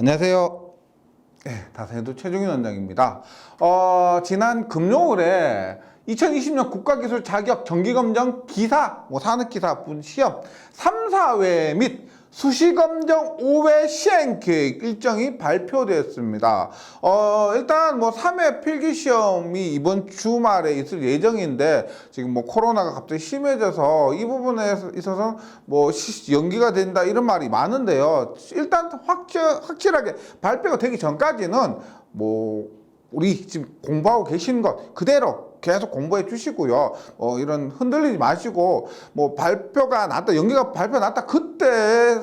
안녕하세요. 네, 다산에도 최종인 원장입니다. 어, 지난 금요일에 2020년 국가기술 자격 정기검정 기사, 뭐 산업기사 분 시험 3, 4회 및 수시검정 5회 시행 계획 일정이 발표되었습니다. 어, 일단 뭐 3회 필기 시험이 이번 주말에 있을 예정인데 지금 뭐 코로나가 갑자기 심해져서 이 부분에 있어서 뭐 시- 연기가 된다 이런 말이 많은데요. 일단 확실, 확실하게 발표가 되기 전까지는 뭐 우리 지금 공부하고 계신 것 그대로 계속 공부해 주시고요. 어, 이런 흔들리지 마시고 뭐 발표가 났다, 연기가 발표 났다 그때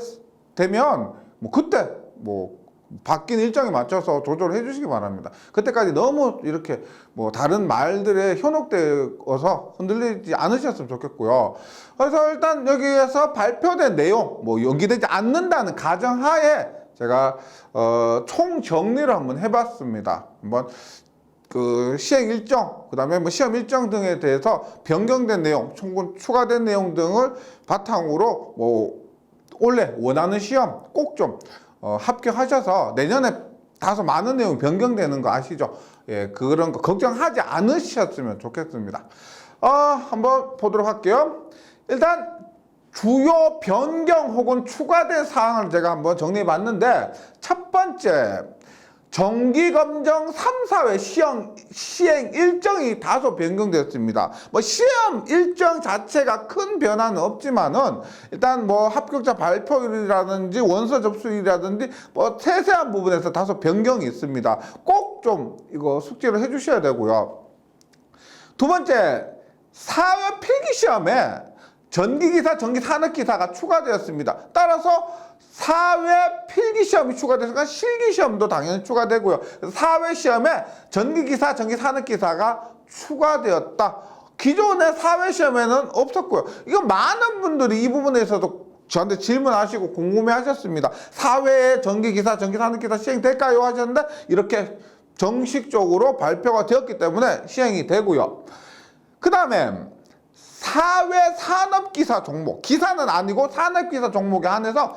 되면 뭐 그때 뭐 바뀐 일정에 맞춰서 조절해 주시기 바랍니다. 그때까지 너무 이렇게 뭐 다른 말들에 현혹되어서 흔들리지 않으셨으면 좋겠고요. 그래서 일단 여기에서 발표된 내용 뭐 연기되지 않는다는 가정하에 제가 어, 총 정리를 한번 해봤습니다. 한번 그 시행 일정, 그 다음에 뭐 시험 일정 등에 대해서 변경된 내용, 총군 추가된 내용 등을 바탕으로 뭐 원래 원하는 시험 꼭 좀 어, 합격하셔서 내년에 다소 많은 내용이 변경되는 거 아시죠? 예, 그런 거 걱정하지 않으셨으면 좋겠습니다. 어, 한번 보도록 할게요. 일단 주요 변경 혹은 추가된 사항을 제가 한번 정리해 봤는데 첫 번째 정기검정 3, 4회 시험 시행 일정이 다소 변경되었습니다. 뭐 시험 일정 자체가 큰 변화는 없지만은 일단 뭐 합격자 발표일이라든지 원서 접수일이라든지 뭐 세세한 부분에서 다소 변경이 있습니다. 꼭 좀 이거 숙지를 해 주셔야 되고요. 두 번째, 사회 필기 시험에 전기기사, 전기산업기사가 추가되었습니다. 따라서 사회 필기 시험이 추가돼서 실기 시험도 당연히 추가되고요. 사회 시험에 전기기사, 전기산업기사가 추가되었다. 기존의 사회 시험에는 없었고요. 이거 많은 분들이 이 부분에서도 저한테 질문하시고 궁금해 하셨습니다. 사회에 전기기사, 전기산업기사 시행될까요? 하셨는데 이렇게 정식적으로 발표가 되었기 때문에 시행이 되고요. 그 다음에 사회 산업기사 종목, 기사는 아니고 산업기사 종목에 한해서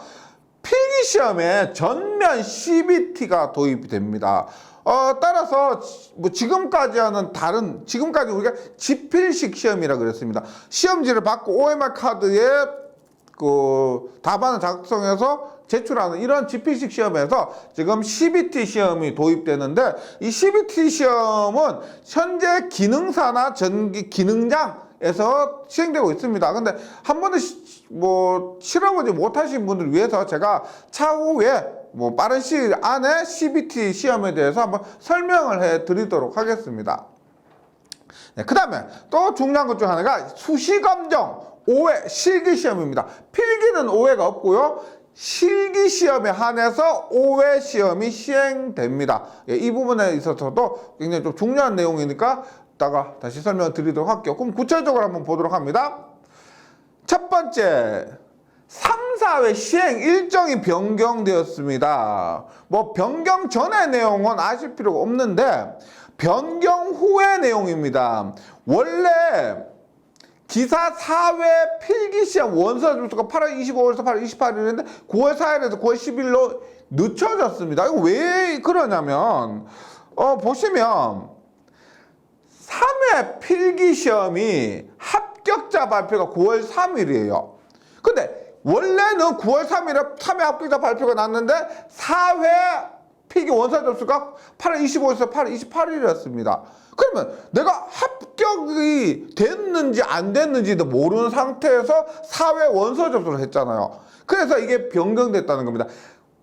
필기 시험에 전면 CBT가 도입이 됩니다. 어, 따라서 뭐 지금까지와는 다른 지금까지 우리가 지필식 시험이라 그랬습니다. 시험지를 받고 OMR 카드에 그 답안을 작성해서 제출하는 이런 지필식 시험에서 지금 CBT 시험이 도입되는데 이 CBT 시험은 현재 기능사나 전기 기능장 에서 시행되고 있습니다. 근데 한 번도 시- 뭐 실어보지 못하신 분들 위해서 제가 차후에 뭐 빠른 시일 안에 CBT 시험에 대해서 한번 설명을 해 드리도록 하겠습니다. 네, 그 다음에 또 중요한 것 중 하나가 수시검정 5회 실기시험입니다. 필기는 5회가 없고요. 실기시험에 한해서 5회 시험이 시행됩니다. 예, 이 부분에 있어서도 굉장히 좀 중요한 내용이니까 이따가 다시 설명을 드리도록 할게요. 그럼 구체적으로 한번 보도록 합니다. 첫 번째, 3, 4회 시행 일정이 변경되었습니다. 뭐 변경 전의 내용은 아실 필요가 없는데 변경 후의 내용입니다. 원래 기사 4회 필기시험 원서 접수가 8월 25일에서 8월 28일인데 9월 4일에서 9월 10일로 늦춰졌습니다. 이거 왜 그러냐면 어 보시면 3회 필기 시험이 합격자 발표가 9월 3일이에요. 근데 원래는 9월 3일에 3회 합격자 발표가 났는데 4회 필기 원서 접수가 8월 25일에서 8월 28일이었습니다. 그러면 내가 합격이 됐는지 안 됐는지도 모르는 상태에서 4회 원서 접수를 했잖아요. 그래서 이게 변경됐다는 겁니다.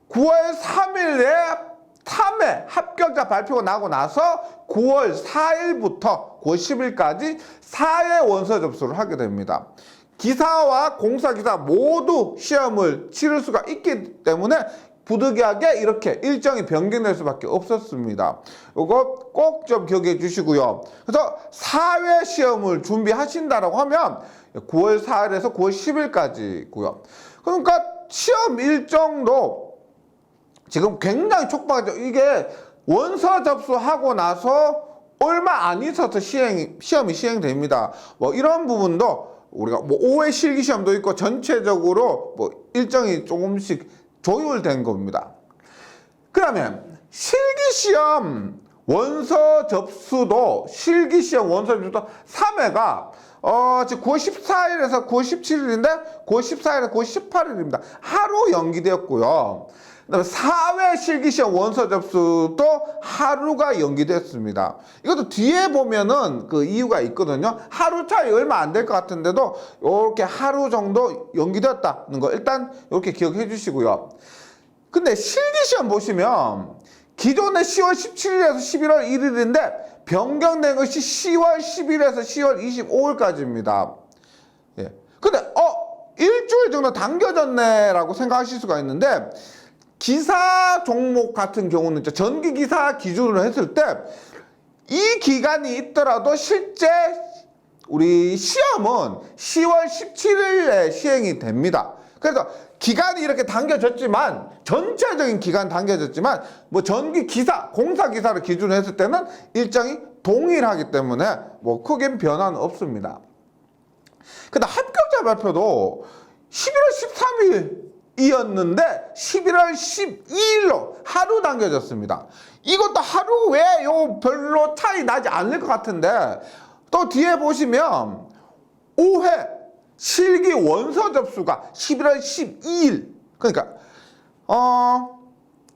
9월 3일에 3회 합격자 발표가 나고 나서 9월 4일부터 9월 10일까지 4회 원서 접수를 하게 됩니다. 기사와 공사기사 모두 시험을 치를 수가 있기 때문에 부득이하게 이렇게 일정이 변경될 수밖에 없었습니다. 이거 꼭 좀 기억해 주시고요. 그래서 4회 시험을 준비하신다라고 하면 9월 4일에서 9월 10일까지고요. 그러니까 시험 일정도 지금 굉장히 촉박하죠. 이게 원서 접수하고 나서 얼마 안 있어서 시행 시험이 시행됩니다. 뭐 이런 부분도 우리가 뭐 5회 실기 시험도 있고 전체적으로 뭐 일정이 조금씩 조율된 겁니다. 그 다음에 실기 시험 원서 접수도 실기 시험 원서 접수도 3회가 어, 지금 9월 14일에서 9월 17일인데 9월 14일에서 9월 18일입니다. 하루 연기되었고요. 그다음에 4회 실기시험 원서 접수도 하루가 연기됐습니다. 이것도 뒤에 보면은 그 이유가 있거든요. 하루 차이 얼마 안 될 것 같은데도 이렇게 하루 정도 연기되었다는 거 일단 이렇게 기억해 주시고요. 근데 실기시험 보시면 기존에 10월 17일에서 11월 1일인데 변경된 것이 10월 10일에서 10월 25일까지입니다. 예. 근데 어 일주일 정도 당겨졌네라고 생각하실 수가 있는데 기사 종목 같은 경우는 전기 기사 기준으로 했을 때 이 기간이 있더라도 실제 우리 시험은 10월 17일에 시행이 됩니다. 그래서 기간이 이렇게 당겨졌지만 전체적인 기간 당겨졌지만 뭐 전기 기사, 공사 기사를 기준으로 했을 때는 일정이 동일하기 때문에 뭐 크게 변화는 없습니다. 근데 합격자 발표도 11월 13일 이었는데 11월 12일로 하루 당겨졌습니다. 이것도 하루 외요 별로 차이 나지 않을 것 같은데 또 뒤에 보시면 5회 실기 원서 접수가 11월 12일 그러니까 어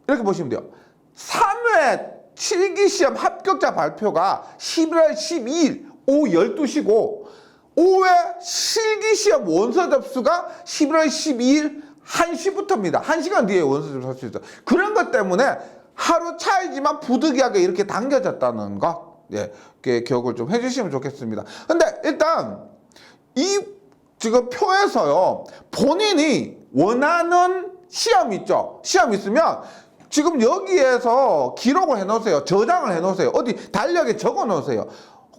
이렇게 보시면 돼요. 3회 실기 시험 합격자 발표가 11월 12일 오후 12시고 5회 실기 시험 원서 접수가 11월 12일 1시부터입니다. 1시간 뒤에 원서 접수할 수 있어요. 그런 것 때문에 하루 차이지만 부득이하게 이렇게 당겨졌다는 거 예, 이렇게 기억을 좀 해주시면 좋겠습니다. 근데 일단 이 지금 표에서요 본인이 원하는 시험 있죠 시험 있으면 지금 여기에서 기록을 해 놓으세요 저장을 해 놓으세요 어디 달력에 적어 놓으세요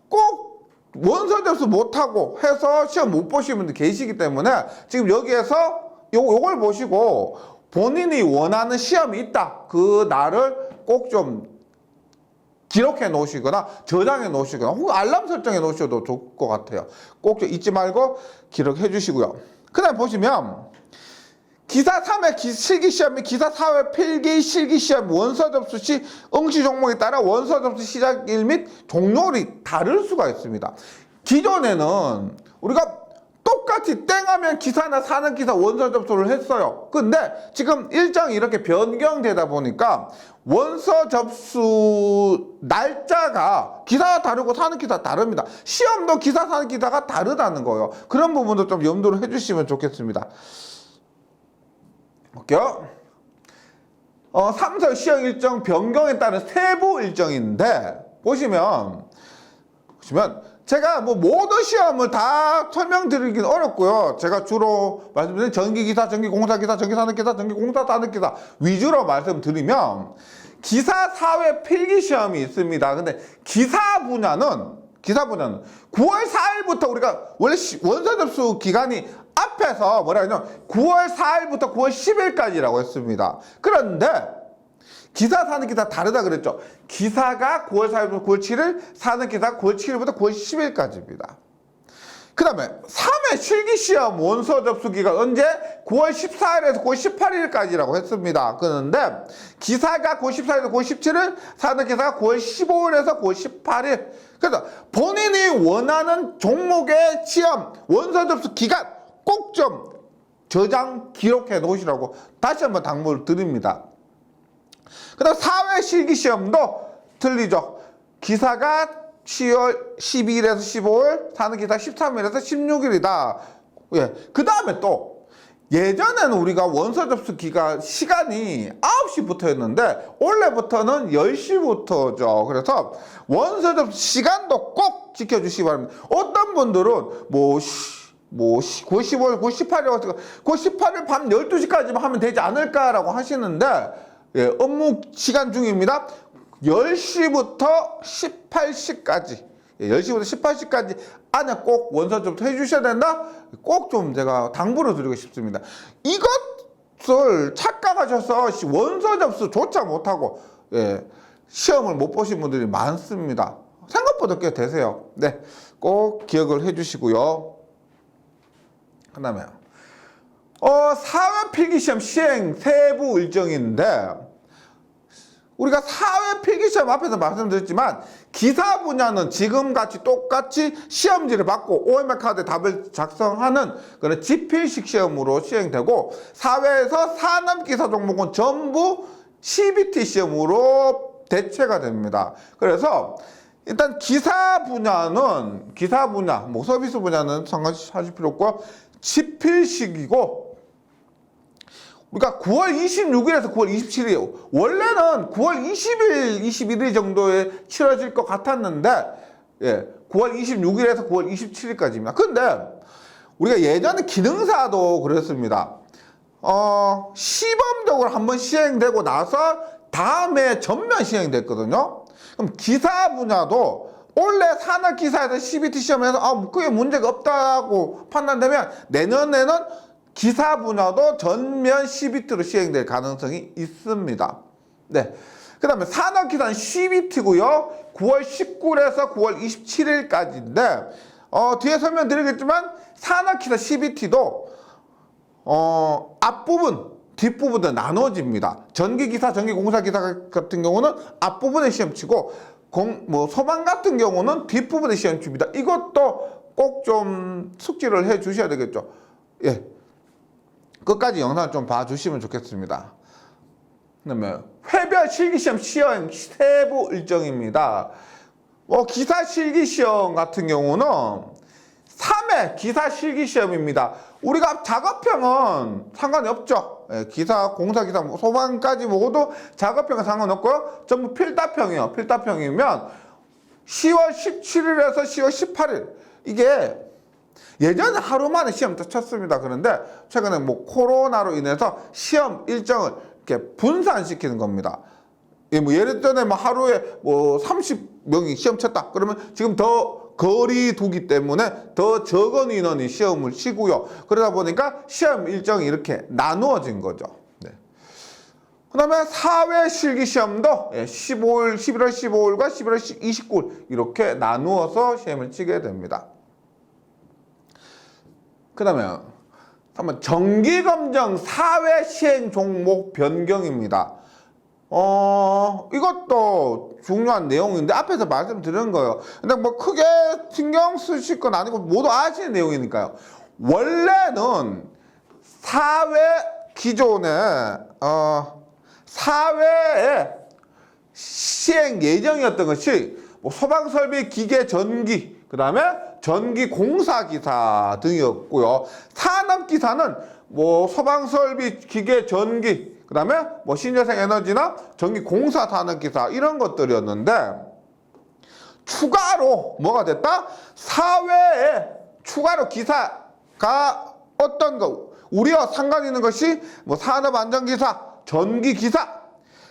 꼭 원서 접수 못하고 해서 시험 못 보시는 분들 계시기 때문에 지금 여기에서 요, 요걸 보시고 본인이 원하는 시험이 있다 그 날을 꼭좀 기록해 놓으시거나 저장해 놓으시거나 혹은 알람 설정해 놓으셔도 좋을 것 같아요. 꼭좀 잊지 말고 기록해 주시고요. 그 다음에 보시면 기사 3회 기, 실기 시험 및 기사 4회 필기 실기 시험 원서 접수 시 응시 종목에 따라 원서 접수 시작일 및 종료일이 다를 수가 있습니다. 기존에는 우리가 똑같이 땡하면 기사나 사는 기사 원서 접수를 했어요. 근데 지금 일정이 이렇게 변경되다 보니까 원서 접수 날짜가 기사가 다르고 사는 기사 다릅니다. 시험도 기사 사는 기사가 다르다는 거예요. 그런 부분도 좀 염두를 해주시면 좋겠습니다. 볼게요. 어, 3설 시험 일정 변경에 따른 세부 일정인데 보시면 보시면 제가 뭐 모든 시험을 다 설명드리긴 어렵고요. 제가 주로 말씀드린 전기기사, 전기공사기사, 전기산업기사, 전기공사산업기사 위주로 말씀드리면 기사 사회 필기 시험이 있습니다. 근데 기사 분야는 기사 분야는 9월 4일부터 우리가 원래 시- 원서 접수 기간이 앞에서 뭐라 하냐면 9월 4일부터 9월 10일까지라고 했습니다. 그런데 기사 사는 기사 다르다 그랬죠. 기사가 9월 4일부터 9월 7일, 사는 기사 9월 7일부터 9월 10일까지입니다. 그 다음에 3회 실기시험 원서 접수기가 언제? 9월 14일에서 9월 18일까지라고 했습니다. 그런데 기사가 9월 14일에서 9월 17일, 사는 기사가 9월 15일에서 9월 18일. 그래서 본인이 원하는 종목의 시험 원서 접수 기간 꼭 좀 저장 기록해 놓으시라고 다시 한번 당부를 드립니다. 그 다음 4회 실기시험도 틀리죠. 기사가 10월 12일에서 15일, 사는 기사 13일에서 16일이다. 예. 그 다음에 또, 예전에는 우리가 원서 접수 기간 시간이 9시부터 였는데, 올해부터는 10시부터죠. 그래서 원서 접수 시간도 꼭 지켜주시기 바랍니다. 어떤 분들은 뭐, 시- 뭐 9월 15일, 9월 18일 같은 거, 9월 18일 밤 12시까지만 하면 되지 않을까라고 하시는데 예, 업무 시간 중입니다. 10시부터 18시까지 예, 10시부터 18시까지 안에 꼭 원서 좀 해주셔야 된다? 꼭 좀 제가 당부를 드리고 싶습니다. 이것을 착각하셔서 시- 원서 접수조차 못하고 예, 시험을 못 보신 분들이 많습니다. 생각보다 꽤 되세요. 네, 꼭 기억을 해주시고요. 그 다음에 어, 사회 필기시험 시행 세부 일정인데 우리가 사회 필기시험 앞에서 말씀드렸지만 기사 분야는 지금같이 똑같이 시험지를 받고 OMR 카드 답을 작성하는 그런 지필식 시험으로 시행되고 사회에서 산업 기사 종목은 전부 CBT 시험으로 대체가 됩니다. 그래서 일단 기사 분야는 기사 분야, 뭐 서비스 분야는 상관하실 필요 없고요. 지필식이고 우리가 9월 26일에서 9월 27일 원래는 9월 20일, 21일 정도에 치러질 것 같았는데 예, 9월 26일에서 9월 27일까지입니다. 근데 우리가 예전에 기능사도 그랬습니다. 어, 시범적으로 한번 시행되고 나서 다음에 전면 시행됐거든요. 그럼 기사 분야도 원래 산업 기사에서 CBT 시험에서 아, 뭐 그게 문제가 없다고 판단되면 내년에는 기사 분야도 전면 CBT로 시행될 가능성이 있습니다. 네. 그 다음에 산업기사는 CBT고요. 9월 19일에서 9월 27일까지인데 어, 뒤에 설명드리겠지만 산업기사 CBT도 어, 앞부분, 뒷부분도 나눠집니다. 전기기사, 전기공사기사 같은 경우는 앞부분에 시험 치고, 공, 뭐, 소방 같은 경우는 뒷부분에 시험 칩니다. 이것도 꼭 좀 숙지를 해 주셔야 되겠죠. 예. 끝까지 영상을 좀 봐주시면 좋겠습니다. 그다음에 회별 실기시험 시험 세부 일정입니다. 뭐 기사 실기시험 같은 경우는 3회 기사 실기시험입니다. 우리가 작업형은 상관이 없죠. 예, 기사, 공사, 기사, 뭐 소방까지 모두 작업형은 상관없고요. 전부 필답형이요. 필답형이면 10월 17일에서 10월 18일 이게 예전에 하루 만에 시험 다 쳤습니다. 그런데 최근에 뭐 코로나로 인해서 시험 일정을 이렇게 분산시키는 겁니다. 예, 뭐 예를 전에 뭐 하루에 뭐 30명이 시험 쳤다. 그러면 지금 더 거리 두기 때문에 더 적은 인원이 시험을 치고요. 그러다 보니까 시험 일정이 이렇게 나누어진 거죠. 네. 그 다음에 사회 실기 시험도 15일, 11월 15일과 11월 29일 이렇게 나누어서 시험을 치게 됩니다. 그 다음에 한번 정기검정 사회 시행 종목 변경입니다. 어, 이것도 중요한 내용인데 앞에서 말씀드린 거예요. 근데 뭐 크게 신경 쓰실 건 아니고 모두 아시는 내용이니까요. 원래는 사회 기존에 어, 사회에 시행 예정이었던 것이 뭐 소방설비 기계 전기 그 다음에 전기 공사 기사 등이었고요. 산업 기사는 뭐 소방 설비 기계 전기 그다음에 뭐 신재생 에너지나 전기 공사 산업 기사 이런 것들이었는데 추가로 뭐가 됐다? 사회에 추가로 기사가 어떤 거 우리와 상관 있는 것이 뭐 산업 안전 기사, 전기 기사,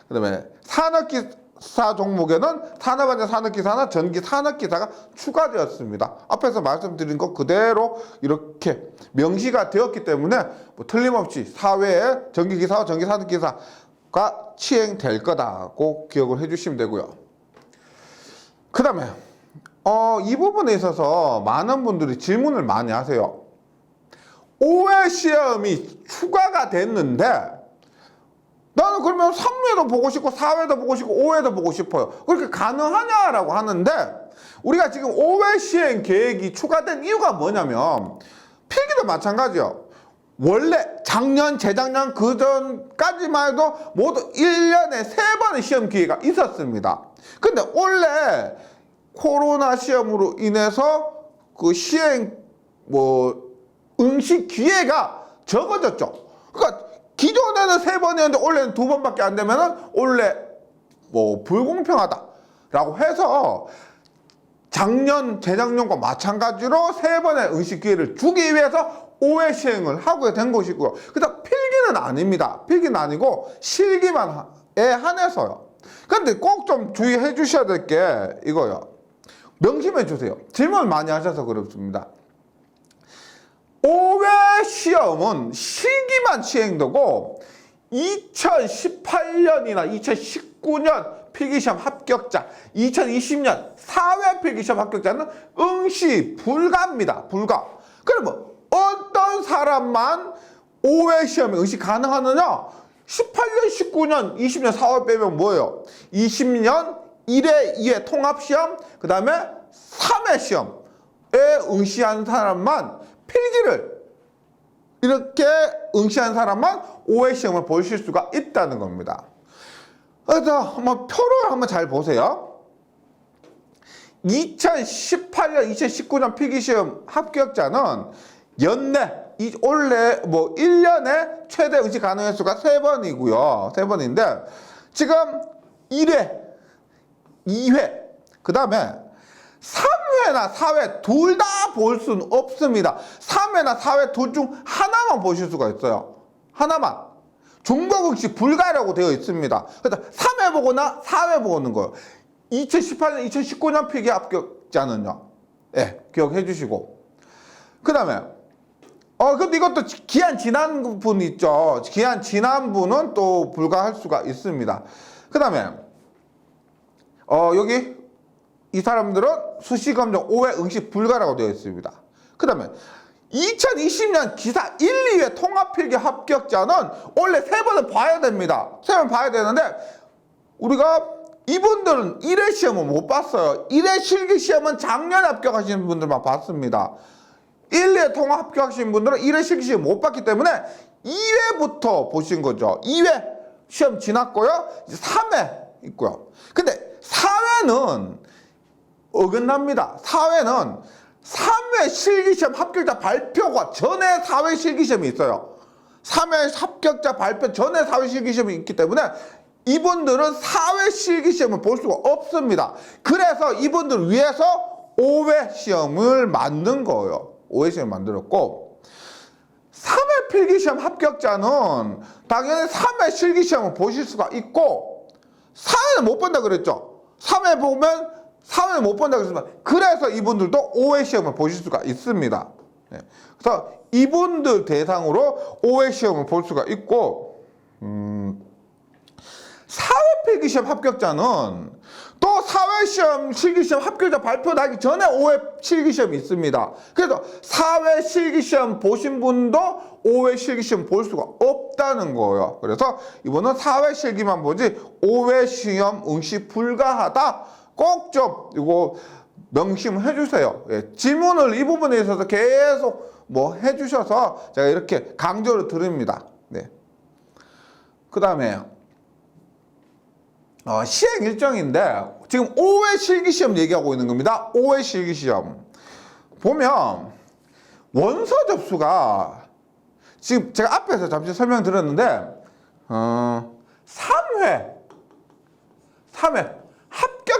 그다음에 산업 기 사 종목에는 산업 안전 산업 기사나 전기 산업 기사가 추가되었습니다. 앞에서 말씀드린 것 그대로 이렇게 명시가 되었기 때문에 뭐 틀림없이 사회에 전기 기사와 전기 산업 기사가 시행될 거다고 기억을 해주시면 되고요. 그 다음에 어, 이 부분에 있어서 많은 분들이 질문을 많이 하세요. 5회 시험이 추가가 됐는데 나는 그러면 3회도 보고 싶고 4회도 보고 싶고 5회도 보고 싶어요. 그렇게 가능하냐라고 하는데 우리가 지금 5회 시행 계획이 추가된 이유가 뭐냐면 필기도 마찬가지요. 원래 작년, 재작년, 그 전까지만 해도 모두 1년에 3번의 시험 기회가 있었습니다. 근데 원래 코로나 시험으로 인해서 그 시행 뭐 응시 기회가 적어졌죠. 그러니까 기존에는 세 번이었는데 올해는 두 번밖에 안 되면은 원래 뭐 불공평하다라고 해서 작년, 재작년과 마찬가지로 세 번의 응시 기회를 주기 위해서 5회 시행을 하게 된 것이고요. 그다음 필기는 아닙니다. 필기는 아니고 실기만에 한해서요. 근데 꼭 좀 주의해 주셔야 될 게 이거요. 명심해 주세요. 질문 많이 하셔서 그렇습니다. 5회 시험은 실기만 시행되고 2018년이나 2019년 필기시험 합격자, 2020년 4회 필기시험 합격자는 응시 불가입니다. 불가. 그러면 어떤 사람만 5회 시험에 응시 가능하느냐? 18년, 19년, 20년 4월 빼면 뭐예요? 20년 1회, 2회 통합시험, 그 다음에 3회 시험에 응시한 사람만 필기를 이렇게 응시한 사람만 5회 시험을 보실 수가 있다는 겁니다. 그래서 한번 표를 한번 잘 보세요. 2018년, 2019년 필기시험 합격자는 연내 이 올해 뭐 1년에 최대 응시 가능 횟수가 3번이고요. 3번인데 지금 1회, 2회, 그 다음에 3회나 4회 둘 다 볼 수는 없습니다. 3회나 4회 둘 중 하나만 보실 수가 있어요. 하나만. 중복응시 불가라고 되어 있습니다. 그래서 3회 보거나 4회 보는 거예요. 2018년, 2019년 필기 합격자는요. 예, 네, 기억해 주시고. 그 다음에, 어, 근데 이것도 기한 지난 분 있죠. 기한 지난 분은 또 불가할 수가 있습니다. 그 다음에, 어, 여기 이 사람들은 수시 검정 5회 응시 불가라고 되어 있습니다. 그 다음에 2020년 기사 1, 2회 통합필기 합격자는 원래 세 번을 봐야 됩니다. 세 번 봐야 되는데 우리가 이분들은 1회 시험은 못 봤어요. 1회 실기 시험은 작년에 합격하신 분들만 봤습니다. 1, 2회 통합 합격하신 분들은 1회 실기 시험 못 봤기 때문에 2회부터 보신 거죠. 2회 시험 지났고요. 이제 3회 있고요. 근데 4회는 어긋납니다. 4회는 3회 실기시험 합격자 발표가 전에 4회 실기시험이 있어요. 3회 합격자 발표 전에 4회 실기시험이 있기 때문에 이분들은 4회 실기시험을 볼 수가 없습니다. 그래서 이분들 위해서 5회 시험을 만든 거예요. 5회 시험 만들었고 3회 필기시험 합격자는 당연히 3회 실기시험을 보실 수가 있고 4회는 못 본다 그랬죠. 3회 보면 3회 못 본다 그랬습니다. 그래서 이분들도 5회 시험을 보실 수가 있습니다. 네. 그래서 이분들 대상으로 5회 시험을 볼 수가 있고 음, 4회 필기시험 합격자는 또 4회 시험 실기시험 합격자 발표 나기 전에 5회 실기시험이 있습니다. 그래서 4회 실기시험 보신 분도 5회 실기시험 볼 수가 없다는 거예요. 그래서 이번은 4회 실기만 보지 5회 시험 응시 불가하다. 꼭 좀 이거 명심해 주세요. 예, 질문을 이 부분에 있어서 계속 뭐 해 주셔서 제가 이렇게 강조를 드립니다. 네. 그 다음에 어, 시행 일정인데 지금 5회 실기시험 얘기하고 있는 겁니다. 5회 실기시험 보면 원서 접수가 지금 제가 앞에서 잠시 설명드렸는데 어, 3회 3회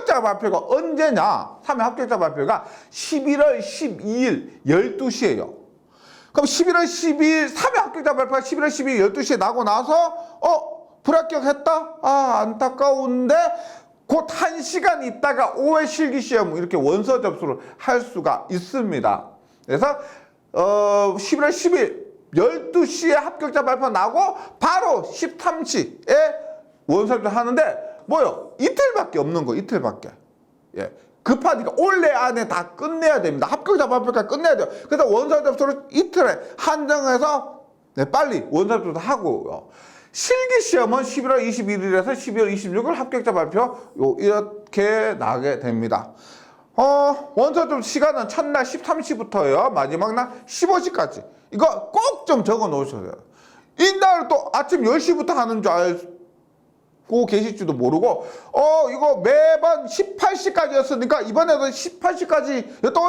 합격자 발표가 언제냐? 3회 합격자 발표가 11월 12일 12시에요. 그럼 11월 12일 3회 합격자 발표가 11월 12일 12시에 나고 나서 어? 불합격했다? 아 안타까운데 곧한 시간 있다가 5회 실기시험 이렇게 원서 접수를 할 수가 있습니다. 그래서 어 11월 10일 12시에 합격자 발표 나고 바로 13시에 원서 접수 하는데 뭐요? 이틀밖에 없는 거 이틀밖에. 예. 급하니까 올해 안에 다 끝내야 됩니다. 합격자 발표까지 끝내야 돼요. 그래서 원서 접수를 이틀에 한정해서 네, 빨리 원서 접수도 하고요. 실기 시험은 11월 21일에서 12월 26일 합격자 발표 요 이렇게 나게 됩니다. 어, 원서 접수 시간은 첫날 13시부터요. 마지막 날 15시까지. 이거 꼭 좀 적어 놓으셔야 돼요. 이날 또 아침 10시부터 하는 줄 알. 고 계실지도 모르고 어 이거 매번 18시까지였으니까 이번에도 18시까지 였다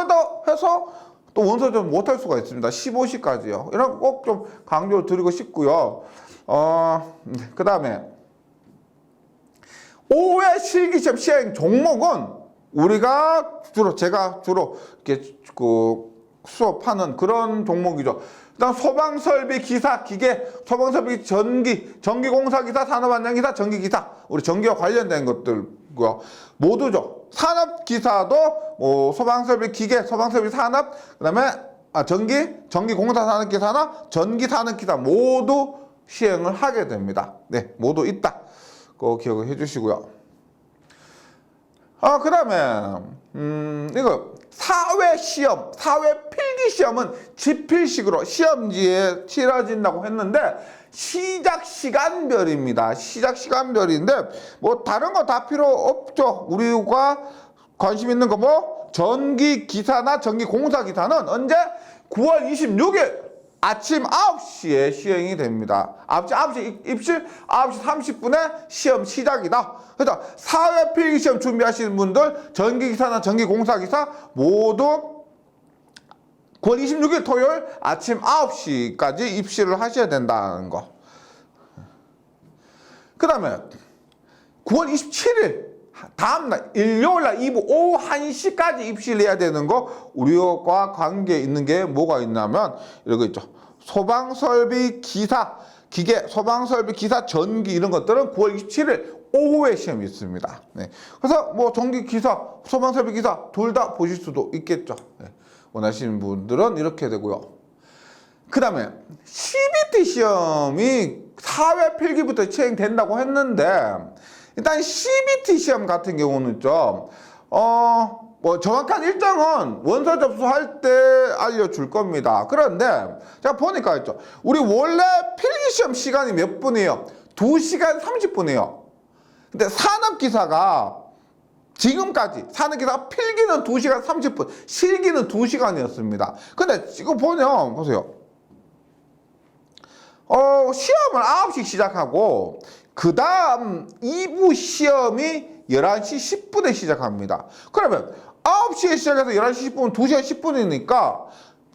해서 또 원서 좀 못할 수가 있습니다. 15시까지요. 이런 꼭 좀 강조를 드리고 싶고요. 어 그 다음에 5회 실기시험 시행 종목은 우리가 주로 제가 주로 이렇게 그 수업하는 그런 종목이죠. 일단 소방설비 기사 기계 소방설비 전기 전기공사 기사 산업안전 기사 전기 기사. 우리 전기와 관련된 것들고요 모두죠. 산업 기사도 뭐 소방설비 기계 소방설비 산업 그다음에 아 전기 전기공사 산업 기사나 전기 산업 기사 모두 시행을 하게 됩니다. 네 모두 있다. 그거 기억을 해주시고요. 아 그다음에 음 이거 사회 시험, 사회 필기 시험은 지필식으로 시험지에 치러진다고 했는데 시작 시간별입니다. 시작 시간별인데 뭐 다른 거 다 필요 없죠. 우리가 관심 있는 거 뭐 전기 기사나 전기 공사 기사는 언제 9월 26일 아침 9시에 시행이 됩니다. 9시, 9시 입실 9시 30분에 시험 시작이다. 그래서 사회 필기 시험 준비하시는 분들 전기기사나 전기공사기사 모두 9월 26일 토요일 아침 9시까지 입시를 하셔야 된다는 거. 그 다음에 9월 27일 다음날 일요일날 이부 오후 1시까지 입시를 해야 되는 거 우리와 관계 있는 게 뭐가 있냐면 이런 거 있죠. 소방설비 기사 기계 소방설비 기사 전기 이런 것들은 9월 27일 오후에 시험이 있습니다. 네. 그래서 뭐 전기 기사 소방설비 기사 둘 다 보실 수도 있겠죠. 네. 원하시는 분들은 이렇게 되고요. 그 다음에 CBT 시험이 사회 필기부터 시행된다고 했는데 일단 CBT 시험 같은 경우는 좀 어, 뭐 정확한 일정은 원서 접수할 때 알려줄 겁니다. 그런데 제가 보니까 있죠. 우리 원래 필기 시험 시간이 몇 분이에요? 2시간 30분이에요. 근데 산업기사가 지금까지 산업기사 필기는 2시간 30분, 실기는 2시간이었습니다. 근데 지금 보면 보세요. 어, 시험을 9시 시작하고 그 다음 2부 시험이 11시 10분에 시작합니다. 그러면 9시에 시작해서 11시 10분, 2시간 10분이니까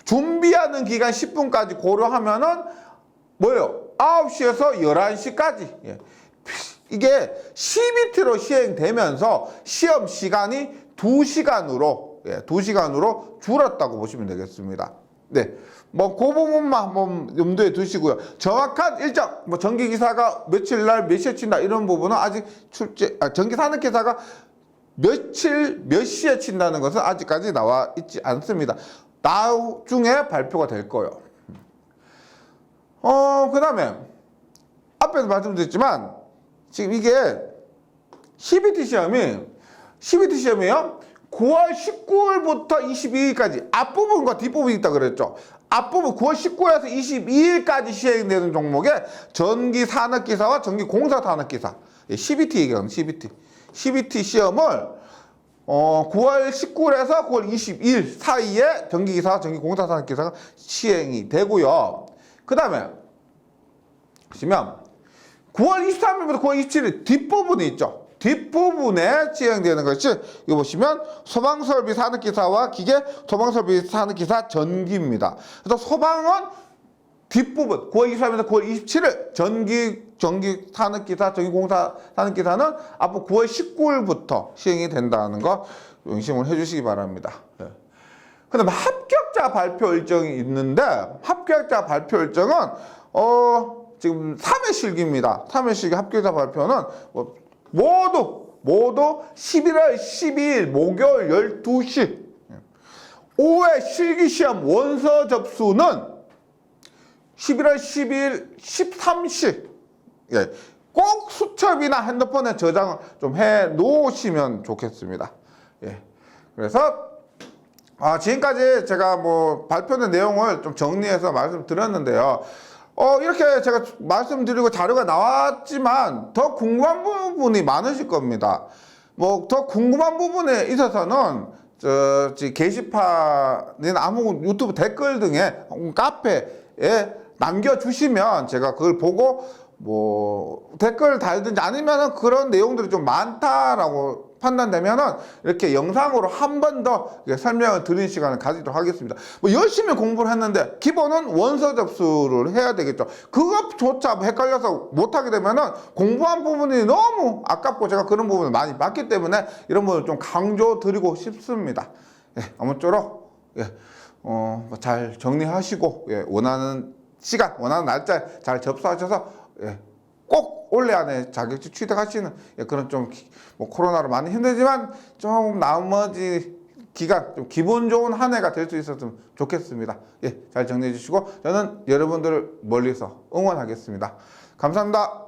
준비하는 기간 10분까지 고려하면은 뭐예요? 9시에서 11시까지. 예. 이게 CBT로 시행되면서 시험 시간이 2시간으로, 예, 2시간으로 줄었다고 보시면 되겠습니다. 네. 뭐, 그 부분만 한번 염두에 두시고요. 정확한 일정, 뭐, 전기기사가 며칠 날 몇 시에 친다, 이런 부분은 아직 출제, 아, 전기산업기사가 며칠, 몇 시에 친다는 것은 아직까지 나와 있지 않습니다. 나중에 발표가 될 거예요. 어, 그 다음에, 앞에서 말씀드렸지만, 지금 이게 CBT 시험이, CBT 시험이요? 9월 19일부터 22일까지 앞부분과 뒷부분이 있다 그랬죠. 앞부분 9월 19일에서 22일까지 시행되는 종목에 전기 산업기사와 전기 공사 산업기사 예, CBT 얘기하는 CBT CBT 시험을 어 9월 19일에서 9월 22일 사이에 전기기사, 전기공사 산업기사가 시행이 되고요. 그 다음에 보시면 9월 23일부터 9월 27일 뒷부분이 있죠. 뒷부분에 시행되는 것이 이거 보시면 소방설비 산업기사와 기계 소방설비 산업기사 전기입니다. 그래서 소방은 뒷부분 9월 23일에서 9월 27일 전기 전기 산업기사 전기공사 산업기사는 앞으로 9월 19일부터 시행이 된다는 거 명심을 해주시기 바랍니다. 예. 그다음에 합격자 발표 일정이 있는데 합격자 발표 일정은 어 지금 3회 실기입니다. 3회 실기 합격자 발표는 뭐 모두 모두 11월 12일 목요일 12시 5회 실기 시험 원서 접수는 11월 12일 13시 예, 꼭 수첩이나 핸드폰에 저장을 좀 해 놓으시면 좋겠습니다. 예. 그래서 아, 지금까지 제가 뭐 발표된 내용을 좀 정리해서 말씀드렸는데요. 어, 이렇게 제가 말씀드리고 자료가 나왔지만 더 궁금한 부분이 많으실 겁니다. 뭐 더 궁금한 부분에 있어서는 저, 저 게시판이나 아무 유튜브 댓글 등에 카페에 남겨주시면 제가 그걸 보고 뭐 댓글 달든지 아니면은 그런 내용들이 좀 많다라고 판단되면은 이렇게 영상으로 한 번 더 설명을 드리는 시간을 가지도록 하겠습니다. 뭐 열심히 공부를 했는데 기본은 원서 접수를 해야 되겠죠. 그것조차 헷갈려서 못하게 되면은 공부한 부분이 너무 아깝고 제가 그런 부분을 많이 봤기 때문에 이런 부분을 좀 강조 드리고 싶습니다. 예, 아무쪼록 예, 어, 뭐잘 정리하시고 예, 원하는 시간, 원하는 날짜 잘 접수하셔서 예, 꼭 올해 안에 자격증 취득하시는 예, 그런 좀 뭐 코로나로 많이 힘들지만 좀 나머지 기간 좀 기분 좋은 한 해가 될 수 있었으면 좋겠습니다. 예, 잘 정리해 주시고 저는 여러분들을 멀리서 응원하겠습니다. 감사합니다.